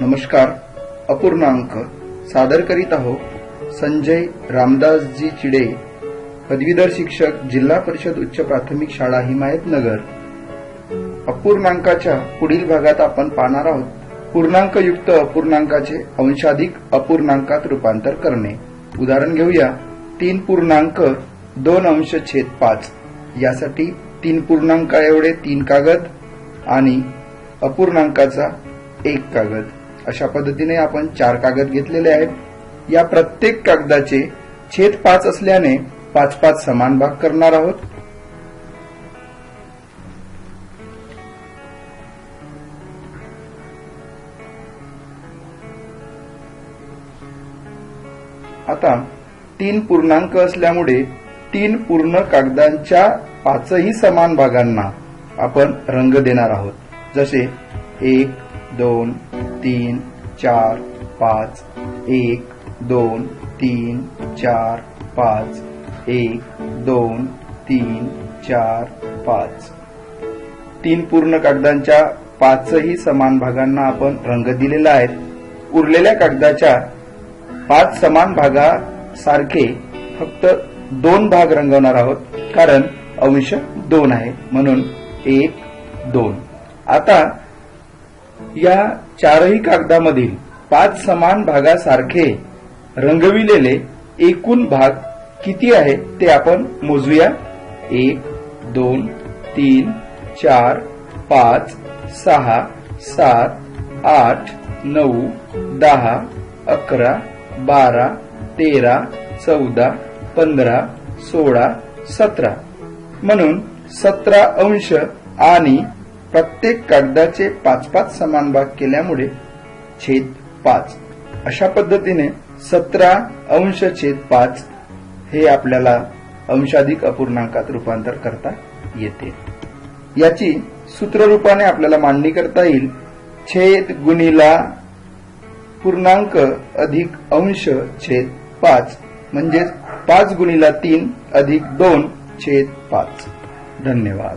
नमस्कार अपूर्णांक सादर करीत आहोत संजय रामदासजी चिडे पदवीधर शिक्षक जिल्हा परिषद उच्च प्राथमिक शाळा हिमायतनगर अपूर्णांकाच्या पुढील भागात आपण पाहणार आहोत पूर्णांकयुक्त अपूर्णांकाचे अंशाधिक अपूर्णांकात रूपांतर करणे. उदाहरण घेऊया तीन पूर्णांक दोन अंश छेद पाच. यासाठी तीन पूर्णांका एवढे तीन कागद आणि अपूर्णांकाचा एक कागद. अशा पद्धतीने आपण चार कागद घेतलेले आहेत. या प्रत्येक कागदाचे छेद पाच असल्याने पाच पाच समान भाग करणार आहोत. आता तीन पूर्णांक असल्यामुळे तीन पूर्ण कागदांच्या पाचही समान भागांना आपण रंग देणार आहोत. जसे एक दोन तीन चार पाच एक दोन तीन चार पाच एक दोन तीन चार पाच. तीन पूर्ण कागदांच्या पाचही समान भागांना आपण रंग दिलेला आहे. उरलेल्या कागदाच्या पाच समान भागासारखे फक्त दोन भाग रंगवणार आहोत कारण अंश दोन आहे म्हणून एक दोन. आता या चारही कागदामधील पाच समान भागासारखे रंगविलेले एकूण भाग किती आहे ते आपण मोजूया. एक दोन तीन चार पाच सहा सात आठ नऊ दहा अकरा बारा तेरा चौदा पंधरा सोळा सतरा. म्हणून सतरा अंश आणि प्रत्येक कागदाचे पाच पाच समान भाग केल्यामुळे छेद पाच. अशा पद्धतीने सतरा अंश छेद पाच हे आपल्याला अंशाधिक अपूर्णांकात रूपांतर करता येते. याची सूत्ररूपाने आपल्याला मांडणी करता येईल. छेद गुणिला पूर्णांक अधिक अंश छेद पाच. म्हणजेच पाच गुणिला तीन अधिक दोन छेद पाच. धन्यवाद.